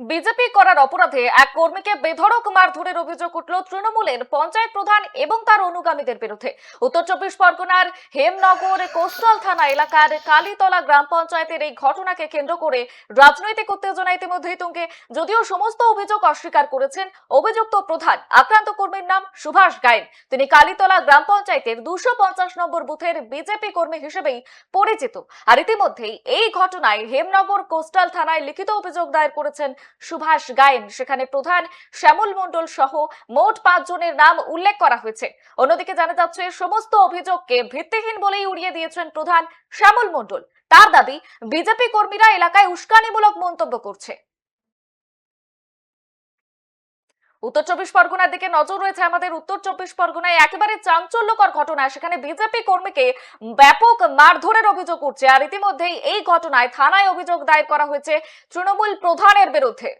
BJP করার অপরাধে এক কর্মীকে বেধড়ক মারধরের অভিযোগ উঠল তৃণমূলের পঞ্চায়েত প্রধান এবং তার অনুগামীদের বিরুদ্ধে। উত্তর চব্বিশ পরগনার হেমনগর কোস্টাল থানা এলাকার কালীতলা গ্রাম পঞ্চায়েতের এই ঘটনাকে কেন্দ্র করে রাজনৈতিক উত্তেজনা ইতিমধ্যেই তুঙ্গে। যদিও সমস্ত অভিযোগ অস্বীকার করেছেন অভিযুক্ত প্রধান আক্রান্ত কর্মীর নাম সুভাষ গায়েন। তিনি কালীতলা গ্রাম পঞ্চায়েতের দুশো পঞ্চাশ নম্বর বুথের বিজেপি কর্মী হিসেবেই পরিচিত। আর ইতিমধ্যেই এই ঘটনায় হেমনগর কোস্টাল থানায় লিখিত অভিযোগ দায়ের করেছেন সুভাষ গায়েন। সেখানে প্রধান শ্যামল মণ্ডল সহ মোট পাঁচজনের নাম উল্লেখ করা হয়েছে। অন্যদিকে জানা যাচ্ছে, সমস্ত অভিযোগকে ভিত্তিহীন বলেই উড়িয়ে দিয়েছেন প্রধান শ্যামল মণ্ডল। তার দাবি, বিজেপি কর্মীরা এলাকায় উস্কানিমূলক মন্তব্য করছে। উত্তর চব্বিশ পরগনার দিকে নজর রয়েছে আমাদের উত্তর চব্বিশ পরগনায় একেবারে চাঞ্চল্যকর ঘটনা, সেখানে বিজেপি কর্মীকে ব্যাপক মারধরের অভিযোগ উঠছে। আর ইতিমধ্যেই এই ঘটনায় থানায় অভিযোগ দায়ের করা হয়েছে তৃণমূল প্রধানের বিরুদ্ধে।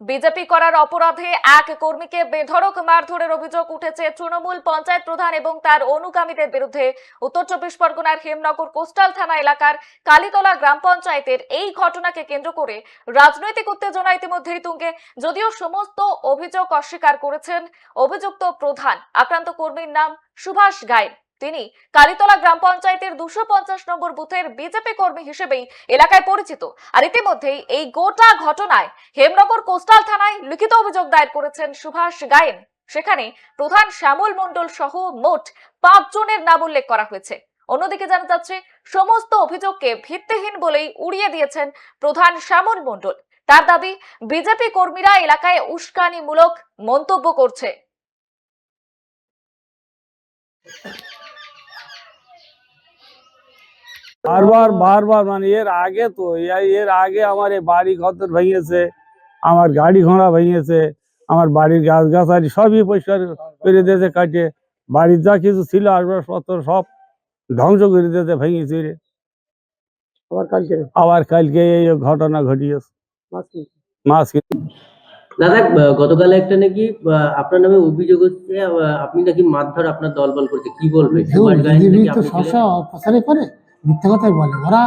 বিজেপি করার অপরাধে এক কর্মীকে বেধড়ক মারধরের অভিযোগ উঠেছে তৃণমূল পঞ্চায়েত প্রধান এবং তার অনুগামীদের বিরুদ্ধে উত্তর চব্বিশ পরগনার হেমনগর কোস্টাল থানা এলাকার কালীতলা গ্রাম পঞ্চায়েতের এই ঘটনাকে কেন্দ্র করে রাজনৈতিক উত্তেজনা ইতিমধ্যেই তুঙ্গে। যদিও সমস্ত অভিযোগ অস্বীকার করেছেন অভিযুক্ত প্রধান, আক্রান্ত কর্মীর নাম সুভাষ গায়েন। তিনি কালীতলা গ্রাম পঞ্চায়েতের দুশো পঞ্চাশ নম্বর বুথের বিজেপি কর্মী হিসেবেই এলাকায় পরিচিত। আর ইতিমধ্যেই এই গোটা ঘটনায় হেমনগর কোস্টাল থানায় লিখিত অভিযোগ দায়ের করেছেন সুভাষ গায়েন। সেখানে প্রধান শ্যামল মণ্ডল সহ মোট পাঁচ জনের নাম উল্লেখ করা হয়েছে। অন্যদিকে জানা যাচ্ছে, সমস্ত অভিযোগকে ভিত্তিহীন বলেই উড়িয়ে দিয়েছেন প্রধান শ্যামল মণ্ডল। তার দাবি, বিজেপি কর্মীরা এলাকায় উস্কানিমূলক মন্তব্য করছে। বারবার বারবার মানে এর আগে তো এর আগে আমার এই বাড়ি ঘর ভেঙেছে আমার গাড়ি ঘোড়া ভেঙেছে আমার বাড়ির গাছ গাছালি সবই পরিষ্কার করে দিয়েছে কাটে বাড়ির যা কিছু ছিল আসবাবপত্র সব ধ্বংস করে দিয়েছে ভেঙে চুরে আবার কালকে? আবার কালকে এই ঘটনা ঘটিয়েছে। মাছ দাদা গতকাল একটা নাকি আপনার নামে অভিযোগ হচ্ছে আপনি নাকি মারধর আপনার দলবল করছে কি করে মিথ্যা কথাই বলে। ওরা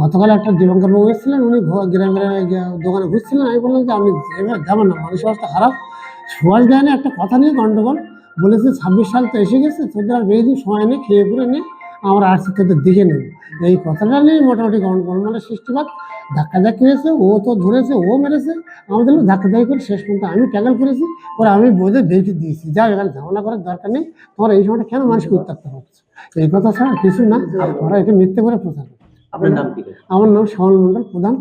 গতকাল একটা দেবঙ্কর বাবু এসেছিলেন, উনি গ্রামে দোকানে ঘুরছিলেন। আমি বললাম যে, আমি এবার না, মানুষ অবস্থা খারাপ। সুভাষ গায়নে একটা কথা নিয়ে গন্ডগোল। বলেছে, ছাব্বিশ সাল তো এসে গেছে, তোদের আর বেশি সময় নিয়ে খেয়ে পরে নিয়ে আমরা আর্থিক ক্ষেত্রে দিকে নেব। এই কথাটা নিয়ে মোটামুটি গন্ডগোল মানে সৃষ্টিবাদ ধাক্কাধাক্কি হয়েছে ও তো ধরেছে ও মেরেছে। আমাদের লোক ধাক্কাধাক্কি করে শেষ পর্যন্ত আমি ট্যাগল করেছি পরে আমি বোধে বেঁচে দিয়েছি। যা এখানে ঝামেলা করার দরকার নেই। তোমরা এই সময়টা কেন মানুষকে উত্তাপ্ত হচ্ছে এই কথা ছাড়া কিছু না। ওরা এটা মিথ্যে করে প্রচার আমার নাম শ্যামল মন্ডল প্রধান।